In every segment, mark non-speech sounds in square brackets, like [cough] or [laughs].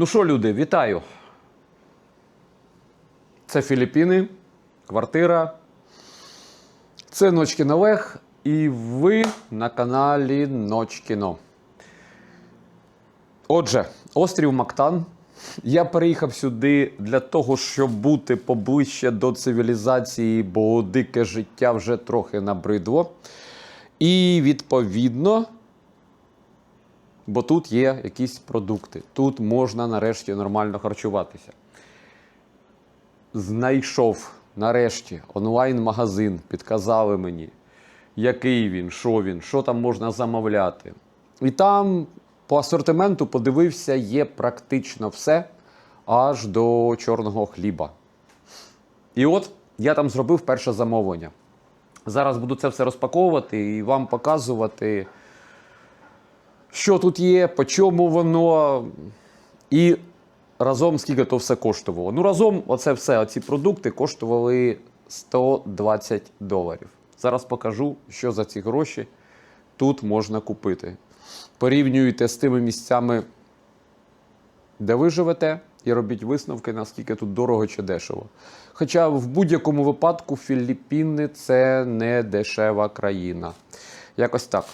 Ну що, люди, вітаю. Це Філіппіни, квартира. Це Ночкін Олег, і ви на каналі Ночкіно. Отже, острів Мактан. Я переїхав сюди для того, щоб бути поближче до цивілізації, бо дике життя вже трохи набридло. І відповідно, бо тут є якісь продукти. Тут можна нарешті нормально харчуватися. Знайшов нарешті онлайн-магазин, підказали мені, який він, що він, що там можна замовляти. І там по асортименту подивився, є практично все аж до чорного хліба. І от я там зробив перше замовлення. Зараз буду це все розпаковувати і вам показувати, що тут є, по чому воно, і разом скільки то все коштувало. Ну, разом оце все, оці продукти коштували 120 доларів. Зараз покажу, що за ці гроші тут можна купити. Порівнюйте з тими місцями, де ви живете, і робіть висновки, наскільки тут дорого чи дешево. Хоча в будь-якому випадку Філіппіни це не дешева країна. Якось так.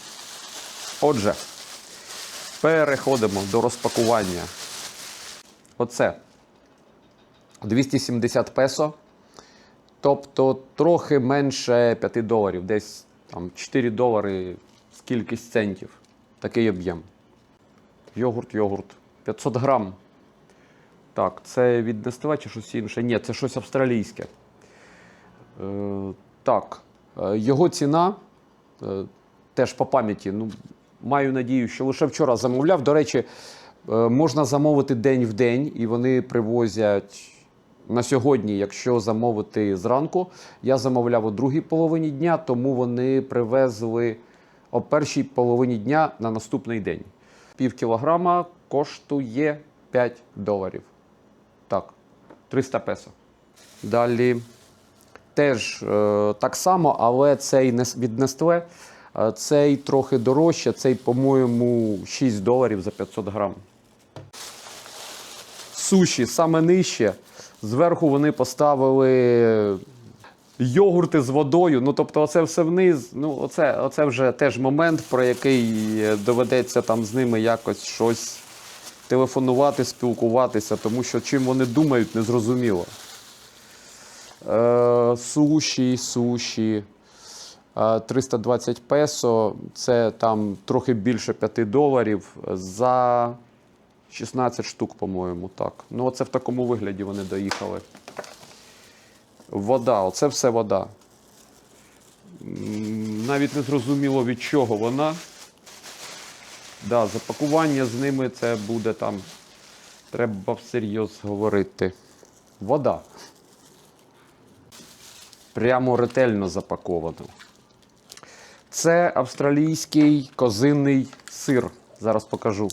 Отже, переходимо до розпакування. Оце 270 песо. Тобто трохи менше 5 доларів, десь там 4 долари з кількість центів. Такий об'єм. Йогурт, йогурт. 500 грам. Так, це від Нестива чи щось інше? Ні, це щось австралійське. Е, так, е, його ціна е, теж по пам'яті. Ну, маю надію, що лише вчора замовляв. До речі, е, можна замовити день в день, і вони привозять на сьогодні, якщо замовити зранку. Я замовляв у другій половині дня, тому вони привезли о першій половині дня на наступний день. Пів кілограма коштує 5 доларів. Так, 300 песо. Далі теж е, так само, але цей від Nestle, е, цей трохи дорожче, цей, по-моєму, 6 доларів за 500 грам. Суші саме нижче. Зверху вони поставили йогурти з водою. Ну, тобто, оце все вниз. Ну, оце, оце вже теж момент, про який е, доведеться там з ними якось щось телефонувати, спілкуватися, тому що чим вони думають, незрозуміло. Е, суші, суші. Е, 320 песо, це там трохи більше 5 доларів за 16 штук, по-моєму, так. Ну, оце в такому вигляді вони доїхали. Вода, оце все вода. Навіть не зрозуміло від чого вона. Да, запакування з ними це буде там. Треба всерйоз говорити. Вода. Прямо ретельно запаковано. Це австралійський козинний сир. Зараз покажу.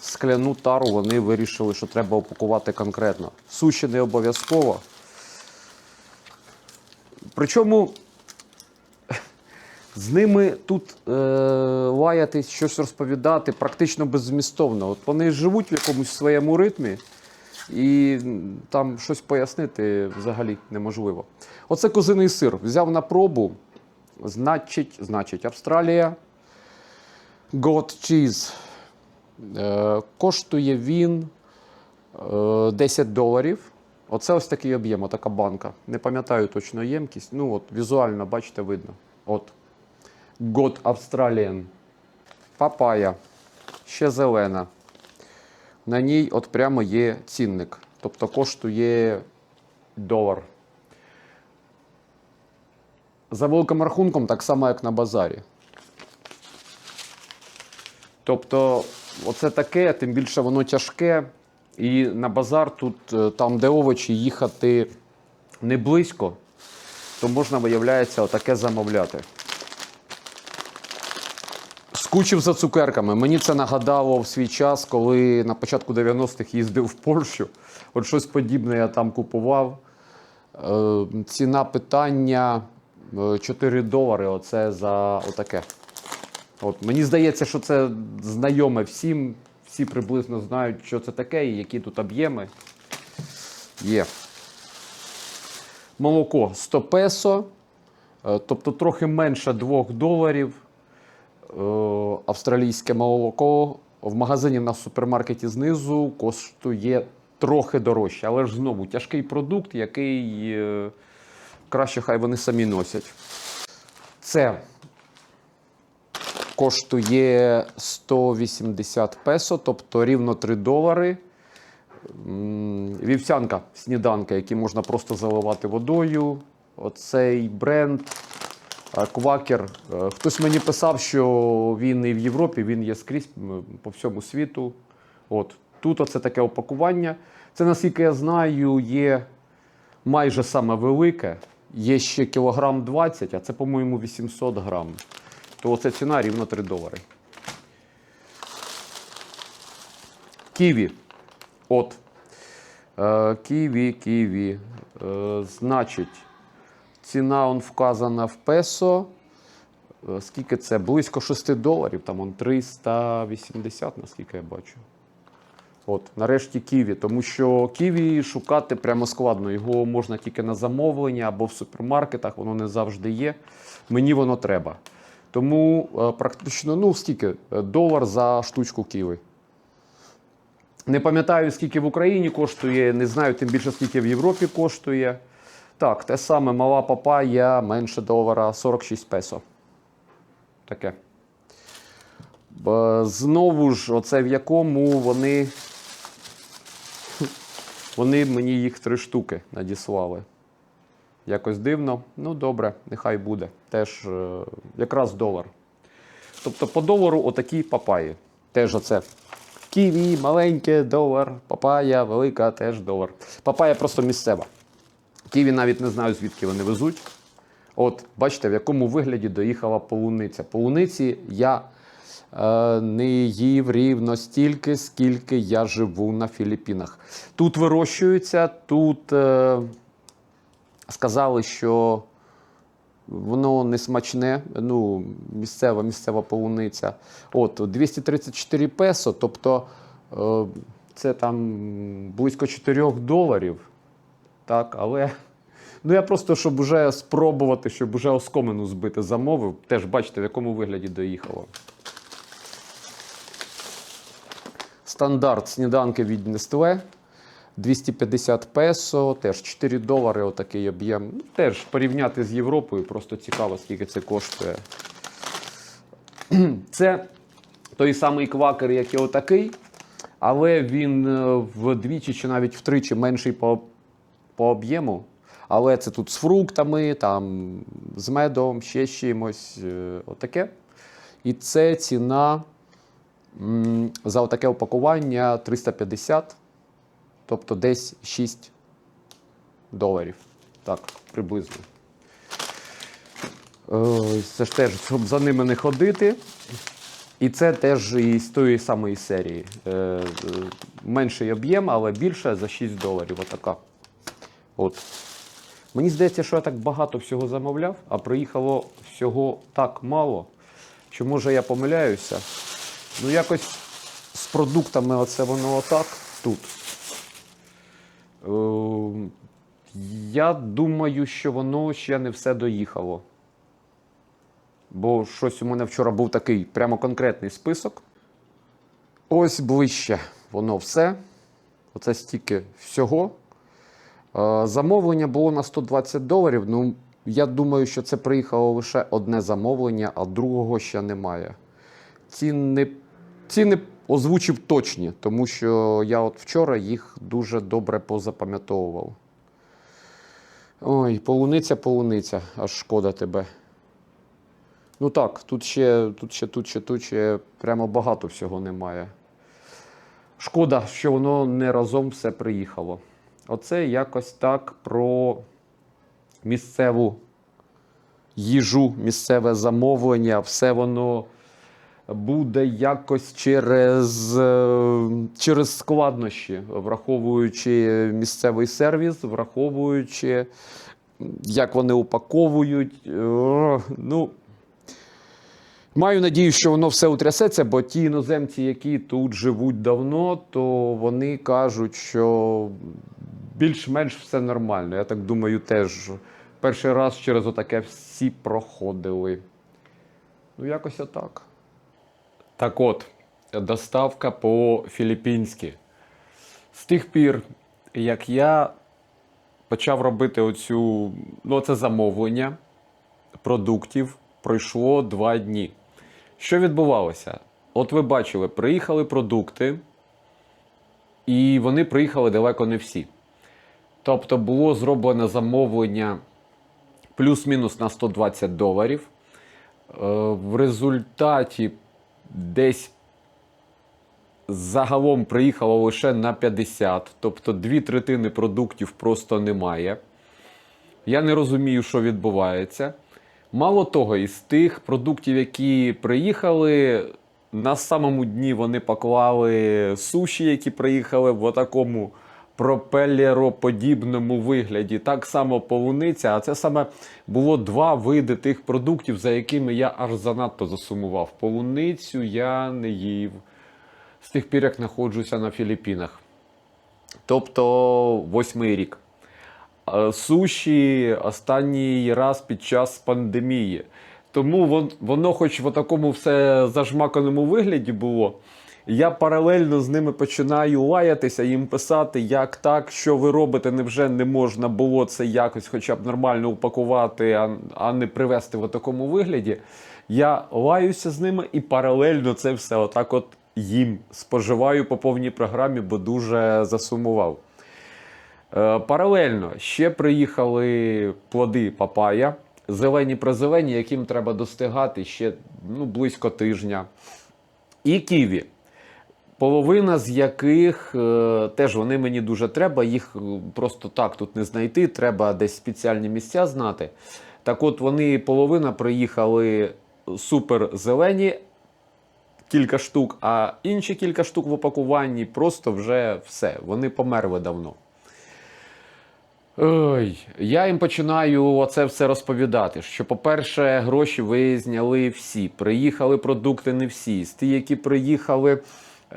Скляну тару вони вирішили, що треба упакувати конкретно. Суші не обов'язково. Причому з ними тут е, лаятись, щось розповідати практично беззмістовно. От вони живуть в якомусь своєму ритмі, і там щось пояснити взагалі неможливо. Оце козиний сир. Взяв на пробу. Значить, значить, Австралія. Goat cheese. Е, коштує він е, 10 доларів. Оце ось такий об'єм, отака банка. Не пам'ятаю точно ємкість. Ну, от візуально, бачите, видно. От. God Australian. Папая. Ще зелена. На ній от прямо є цінник. Тобто коштує долар. За великим рахунком, так само, як на базарі. Тобто, оце таке, тим більше воно тяжке. І на базар тут, е, там, де овочі, їхати не близько, то можна, виявляється, отаке замовляти. Скучив за цукерками. Мені це нагадало в свій час, коли на початку 90-х їздив в Польщу. От щось подібне я там купував. Е, ціна питання е, 4 долари. Оце за отаке. От, мені здається, що це знайоме всім. Всі приблизно знають, що це таке і які тут об'єми. Є. Молоко 100 песо, е, тобто трохи менше 2 доларів. Е, Австралійське молоко в магазині на супермаркеті знизу коштує трохи дорожче, але ж знову тяжкий продукт, який е, краще хай вони самі носять. Це коштує 180 песо, тобто рівно 3 долари. Вівсянка, сніданка, які можна просто заливати водою. Оцей бренд Квакер. Е, Хтось мені писав, що він і в Європі, він є скрізь по всьому світу. От. Тут оце таке опакування. Це, наскільки я знаю, є майже саме велике. Є ще кілограм 20, а це, по-моєму, 800 грам. То оце ціна рівно 3 долари. Ківі. От. Е, ківі, ківі. Е, значить, ціна он вказана в песо. Е, Скільки це? Близько 6 доларів, там он 380, наскільки я бачу. От, нарешті Ківі, тому що Ківі шукати прямо складно. Його можна тільки на замовлення або в супермаркетах, воно не завжди є. Мені воно треба. Тому е, практично, ну скільки? Е, Долар за штучку Ківі. Не пам'ятаю, скільки в Україні коштує, не знаю, тим більше, скільки в Європі коштує. Так, те саме мала папая менше долара 46 песо. Таке. Знову ж, оце в якому вони. Вони мені їх три штуки надіслали. Якось дивно. Ну, добре, нехай буде. Теж е, якраз долар. Тобто по долару отакі папаї. Теж оце. Ківі, маленьке, долар, папая, велика, теж долар. Папая просто місцева. Ківі навіть не знаю, звідки вони везуть. От, бачите, в якому вигляді доїхала полуниця. Полуниці я е, не їв рівно стільки, скільки я живу на Філіппінах. Тут вирощуються, тут е, сказали, що воно не смачне, ну, місцева, місцева полуниця. От, 234 песо, тобто е, це там близько 4 доларів. Так, але ну я просто, щоб вже спробувати, щоб вже оскомину збити, замовив. Теж бачите, в якому вигляді доїхало. Стандарт сніданки від Nestlé. 250 песо, теж 4 долари, отакий об'єм. Ну, теж порівняти з Європою, просто цікаво, скільки це коштує. [clears throat] Це той самий квакер, як і отакий, але він е, вдвічі чи навіть втричі менший по, по об'єму. Але це тут з фруктами, там, з медом, ще з чимось. е, Отаке. І це ціна за отаке опакування 350, тобто десь 6 доларів. Так, приблизно. Е, Це ж теж, щоб за ними не ходити. І це теж із тої самої серії. Е, Менший об'єм, але більше за 6 доларів. Отака. От. Мені здається, що я так багато всього замовляв, а приїхало всього так мало, що може я помиляюся. Ну, якось з продуктами оце воно отак тут. Е, я думаю, що воно ще не все доїхало. Бо щось у мене вчора був такий прямо конкретний список. Ось ближче воно все. Оце стільки всього. Е, Замовлення було на 120 доларів. Ну, я думаю, що це приїхало лише одне замовлення, а другого ще немає. Ціни, ціни озвучив точні, тому що я от вчора їх дуже добре позапам'ятовував. Ой, полуниця, полуниця, аж шкода тебе. Ну так, тут ще, тут ще, тут ще, тут ще прямо багато всього немає. Шкода, що воно не разом все приїхало. Оце якось так про місцеву їжу, місцеве замовлення. Все воно буде якось через, е, через складнощі, враховуючи місцевий сервіс, враховуючи, як вони упаковують. Е, Ну, Маю надію, що воно все утрясеться, бо ті іноземці, які тут живуть давно, то вони кажуть, що більш-менш все нормально. Я так думаю, теж перший раз через отаке всі проходили. Ну, якось отак. Так от, доставка по-філіппінськи. З тих пір, як я почав робити оцю, ну, це замовлення продуктів, пройшло два дні. Що відбувалося? От ви бачили, приїхали продукти, і вони приїхали далеко не всі. Тобто було зроблене замовлення плюс-мінус на 120 доларів. Е, В результаті десь загалом приїхало лише на 50, тобто дві третини продуктів просто немає. Я не розумію, що відбувається. Мало того, із тих продуктів, які приїхали, на самому дні вони поклали суші, які приїхали в такому пропелероподібному вигляді. Так само полуниця. А це саме було два види тих продуктів, за якими я аж занадто засумував. Полуницю я не їв з тих пір, як знаходжуся на Філіппінах. Тобто восьмий рік. Е, Суші останній раз під час пандемії. Тому воно, хоч в такому все зажмаканому вигляді було, я паралельно з ними починаю лаятися, їм писати, як так, що ви робите, невже не можна було це якось хоча б нормально упакувати, а, а не привезти в такому вигляді. Я лаюся з ними і паралельно це все отак от їм споживаю по повній програмі, бо дуже засумував. Е, Паралельно ще приїхали плоди папая, зелені призелені, яким треба достигати ще ну, близько тижня. І ківі. Половина з яких е, теж вони мені дуже треба, їх е, просто так тут не знайти, треба десь спеціальні місця знати. Так от вони половина приїхали супер зелені, кілька штук, а інші кілька штук в опакуванні просто вже все. Вони померли давно. Ой, я їм починаю оце все розповідати. Що, по-перше, гроші ви зняли всі. Приїхали продукти не всі. З ті, які приїхали, е,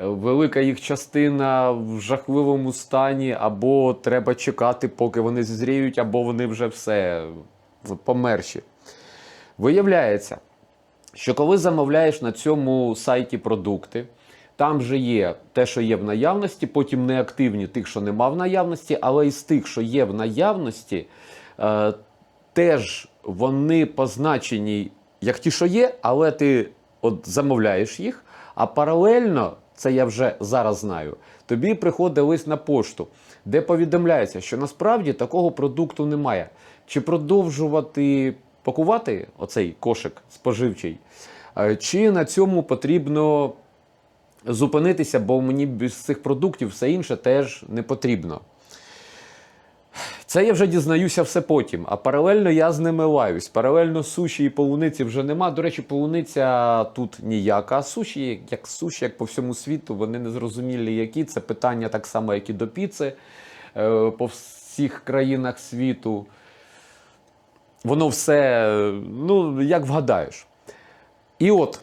велика їх частина в жахливому стані, або треба чекати, поки вони зізріють, або вони вже все померші. Виявляється, що коли замовляєш на цьому сайті продукти, там же є те, що є в наявності, потім неактивні тих, що нема в наявності, але із тих, що є в наявності, е, теж вони позначені як ті, що є, але ти от замовляєш їх, а паралельно, це я вже зараз знаю, тобі приходить лист на пошту, де повідомляється, що насправді такого продукту немає. Чи продовжувати пакувати оцей кошик споживчий, е, чи на цьому потрібно зупинитися, бо мені без цих продуктів все інше теж не потрібно. Це я вже дізнаюся все потім. А паралельно я з ними лаюсь. Паралельно суші і полуниці вже нема. До речі, полуниця тут ніяка. А суші, як суші, як по всьому світу, вони не зрозумілі, які. Це питання так само, як і до піци е, по всіх країнах світу. Воно все, ну, як вгадаєш. І от,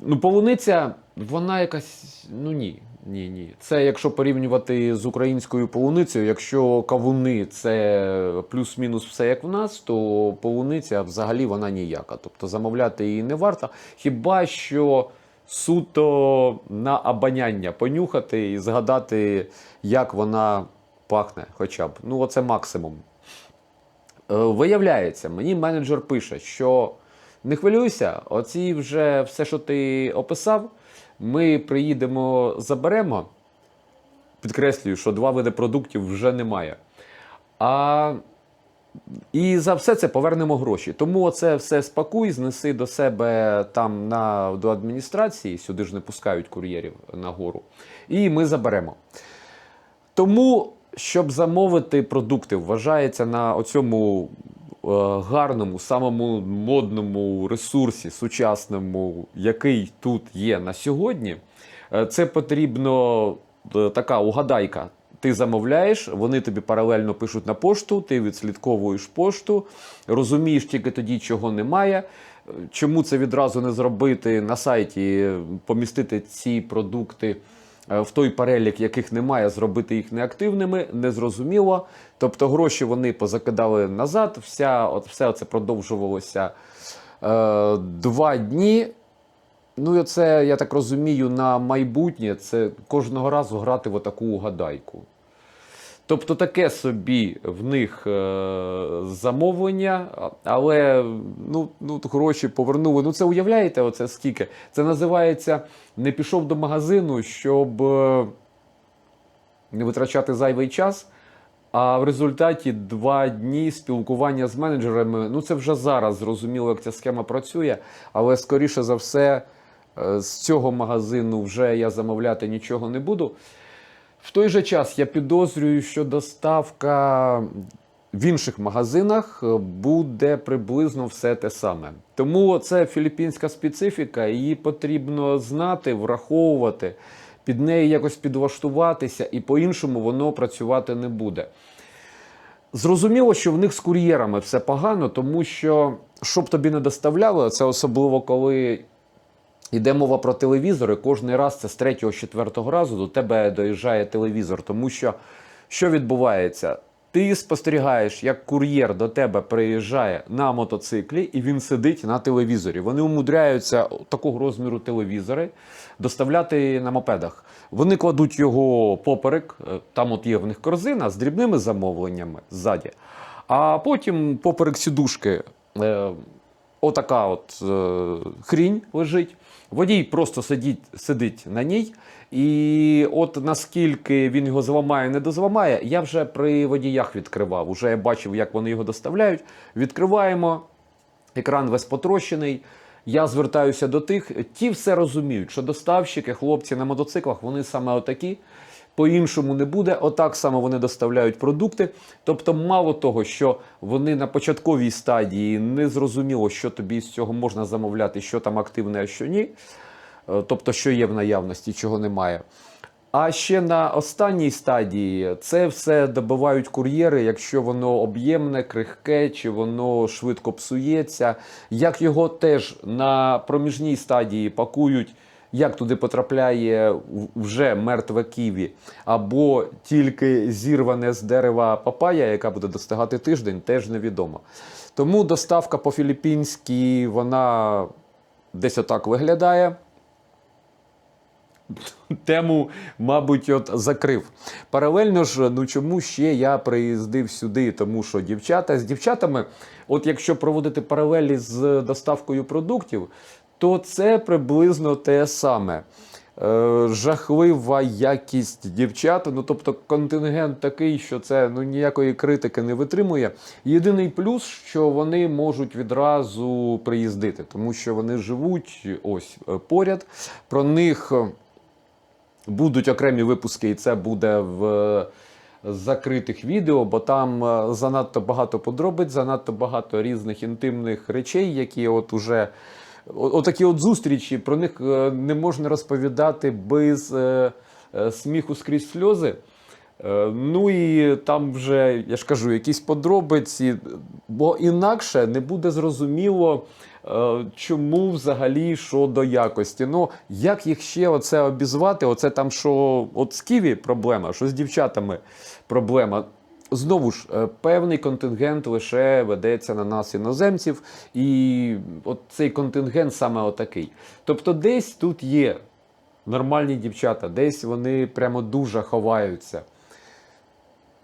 ну, полуниця, вона якась. Ну ні. Ні, ні. Це якщо порівнювати з українською полуницею, якщо кавуни це плюс-мінус все як в нас, то полуниця взагалі вона ніяка. Тобто замовляти її не варто. Хіба що суто на обоняння понюхати і згадати, як вона пахне, хоча б. Ну, оце максимум. Е, Виявляється, мені менеджер пише, що не хвилюйся, оці вже все, що ти описав, ми приїдемо, заберемо. Підкреслюю, що два види продуктів вже немає. А, і за все це повернемо гроші. Тому це все спакуй, знеси до себе там на, до адміністрації, сюди ж не пускають кур'єрів на гору, і ми заберемо. Тому, щоб замовити продукти, вважається на оцьому гарному, самому модному ресурсі, сучасному, який тут є на сьогодні, е, це потрібно е, така угадайка. Ти замовляєш, вони тобі паралельно пишуть на пошту, ти відслідковуєш пошту, розумієш тільки тоді, чого немає. Чому це відразу не зробити на сайті, помістити ці продукти е, в той перелік, яких немає, зробити їх неактивними, незрозуміло. Тобто гроші вони позакидали назад, вся, от, все це продовжувалося е, два дні. Ну, це, я так розумію, на майбутнє це кожного разу грати в отаку угадайку. Тобто таке собі в них е, замовлення, але ну, ну, гроші повернули. Ну, це уявляєте, оце скільки? Це називається не пішов до магазину, щоб е, не витрачати зайвий час. А в результаті два дні спілкування з менеджерами. Ну це вже зараз зрозуміло, як ця схема працює, але скоріше за все, е, з цього магазину вже я замовляти нічого не буду. В той же час я підозрюю, що доставка в інших магазинах е, буде приблизно все те саме. Тому це філіппінська специфіка, її потрібно знати, враховувати, під неї якось підлаштуватися, і по-іншому воно працювати не буде. Зрозуміло, що в них з кур'єрами все погано, тому що щоб тобі не доставляли, це особливо коли Йде мова про телевізори. Кожний раз це з третього, четвертого разу до тебе доїжджає телевізор. Тому що що відбувається? Ти спостерігаєш, як кур'єр до тебе приїжджає на мотоциклі, і він сидить на телевізорі. Вони умудряються такого розміру телевізори доставляти на мопедах. Вони кладуть його поперек, е, там от є в них корзина з дрібними замовленнями ззаді. А потім поперек сідушки е, отака от е, хрінь лежить. Водій просто сидить, сидить на ній. І от наскільки він його зламає, не дозламає, я вже при водіях відкривав. Уже я бачив, як вони його доставляють. Відкриваємо, екран весь потрощений. Я звертаюся до тих, ті все розуміють, що доставщики, хлопці на мотоциклах, вони саме отакі. По-іншому не буде. Отак само вони доставляють продукти. Тобто, мало того, що вони на початковій стадії не зрозуміло, що тобі з цього можна замовляти, що там активне, а що ні. Е, Тобто, що є в наявності, чого немає. А ще на останній стадії це все добивають кур'єри, якщо воно об'ємне, крихке, чи воно швидко псується. Як його теж на проміжній стадії пакують, як туди потрапляє вже мертве ківі, або тільки зірване з дерева папая, яка буде достигати тиждень, теж невідомо. Тому доставка по-філіппінськи, вона десь отак виглядає тему, мабуть, от закрив. Паралельно ж, ну чому ще я приїздив сюди? Тому що дівчата з дівчатами, от якщо проводити паралелі з доставкою продуктів, то це приблизно те саме. Е, жахлива якість дівчат. Ну тобто контингент такий, що це ну ніякої критики не витримує. Єдиний плюс, що вони можуть відразу приїздити, тому що вони живуть ось е, поряд. Про них е, будуть окремі випуски, і це буде в закритих відео, бо там занадто багато подробиць, занадто багато різних інтимних речей, які от уже. Отакі от зустрічі, про них е, не можна розповідати без е, е, сміху скрізь сльози. Ну і там вже, я ж кажу, якісь подробиці, бо інакше не буде зрозуміло, чому взагалі що до якості. Ну, як їх ще оце обізвати? Оце там, що от з Ківі проблема, що з дівчатами проблема. Знову ж, е, певний контингент лише ведеться на нас, іноземців, і от цей контингент саме отакий. Тобто, десь тут є нормальні дівчата, десь вони прямо дуже ховаються.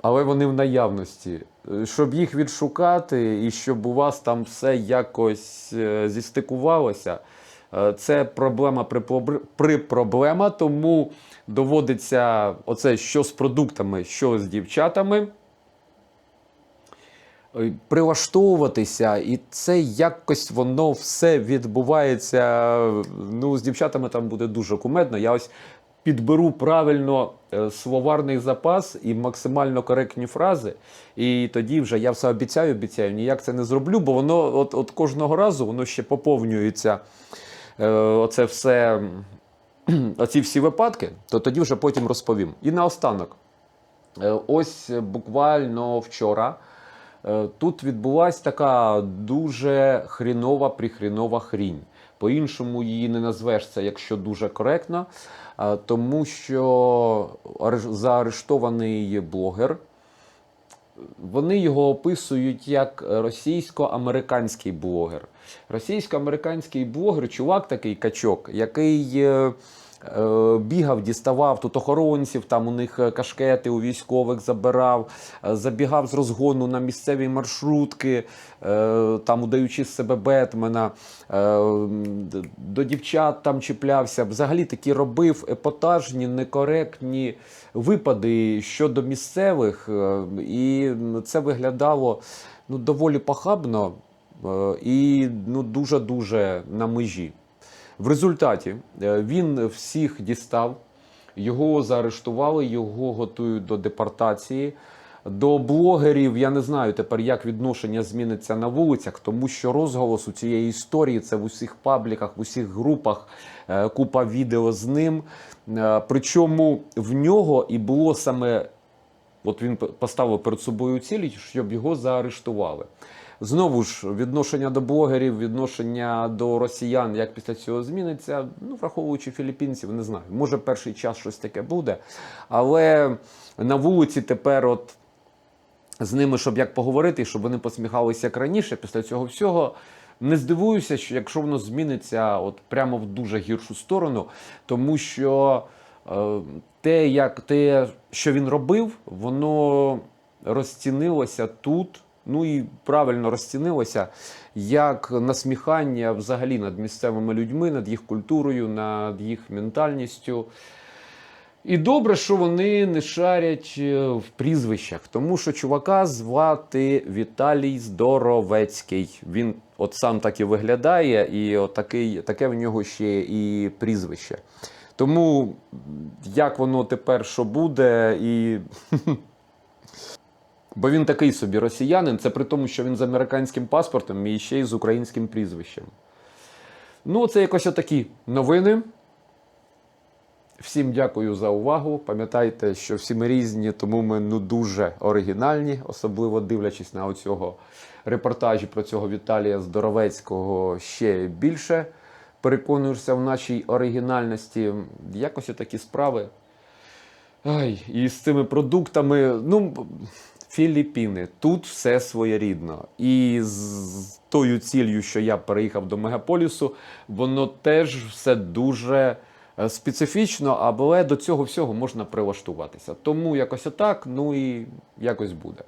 Але вони в наявності. Е, Щоб їх відшукати і щоб у вас там все якось е, зістикувалося, це проблема при проблема, тому доводиться оце що з продуктами, що з дівчатами. Е, Прилаштовуватися, і це якось воно все відбувається. Ну, з дівчатами там буде дуже кумедно. Я ось підберу правильно е, словарний запас і максимально коректні фрази. І тоді вже я все обіцяю, обіцяю, ніяк це не зроблю, бо воно от, от кожного разу воно ще поповнюється. Е, оце все, [clears throat] оці всі випадки, то тоді вже потім розповім. І наостанок. Ось буквально вчора тут відбулась така дуже хрінова прихрінова хрінь. По-іншому її не назвеш це, якщо дуже коректно, е, тому що заарештований блогер. Вони його описують як російсько-американський блогер. Російсько-американський блогер, чувак такий качок, який е, е, бігав, діставав тут охоронців, там у них е, кашкети у військових забирав, е, забігав з розгону на місцеві маршрутки, е, там удаючи з себе Бетмена, е, до дівчат там чіплявся. Взагалі такі робив епатажні, некоректні випади щодо місцевих, е, і це виглядало ну, доволі похабно е, і ну, дуже-дуже на межі. В результаті е, він всіх дістав, його заарештували, його готують до депортації. До блогерів я не знаю тепер, як відношення зміниться на вулицях, тому що розголос у цієї історії це в усіх пабліках, в усіх групах, е, купа відео з ним. Е, Причому в нього і було саме От він поставив перед собою ціль, щоб його заарештували. Знову ж, відношення до блогерів, відношення до росіян, як після цього зміниться, ну, враховуючи філіппінців, не знаю. Може, перший час щось таке буде. Але на вулиці тепер, от з ними, щоб як поговорити, щоб вони посміхалися як раніше, після цього всього. Не здивуюся, що якщо воно зміниться от прямо в дуже гіршу сторону, тому що е, те, як те, що він робив, воно розцінилося тут. Ну і правильно розцінилося як насміхання взагалі над місцевими людьми, над їх культурою, над їх ментальністю. І добре, що вони не шарять е, в прізвищах, тому що чувака звати Віталій Здоровецький. Він от сам так і виглядає, і от такий, таке в нього ще і прізвище. Тому як воно тепер що буде, і. [laughs] Бо він такий собі росіянин, це при тому, що він з американським паспортом і ще й з українським прізвищем. Ну, це якось отакі новини. Всім дякую за увагу. Пам'ятайте, що всі ми різні, тому ми ну дуже оригінальні, особливо дивлячись на оцього репортажі про цього Віталія Здоровецького ще більше. Переконуєшся в нашій оригінальності. Якось такі справи. Ай, і з цими продуктами, ну, Філіппіни, тут все своєрідно. І з тою ціллю, що я переїхав до мегаполісу, воно теж все дуже е, специфічно, але до цього всього можна прилаштуватися. Тому якось отак, ну і якось буде.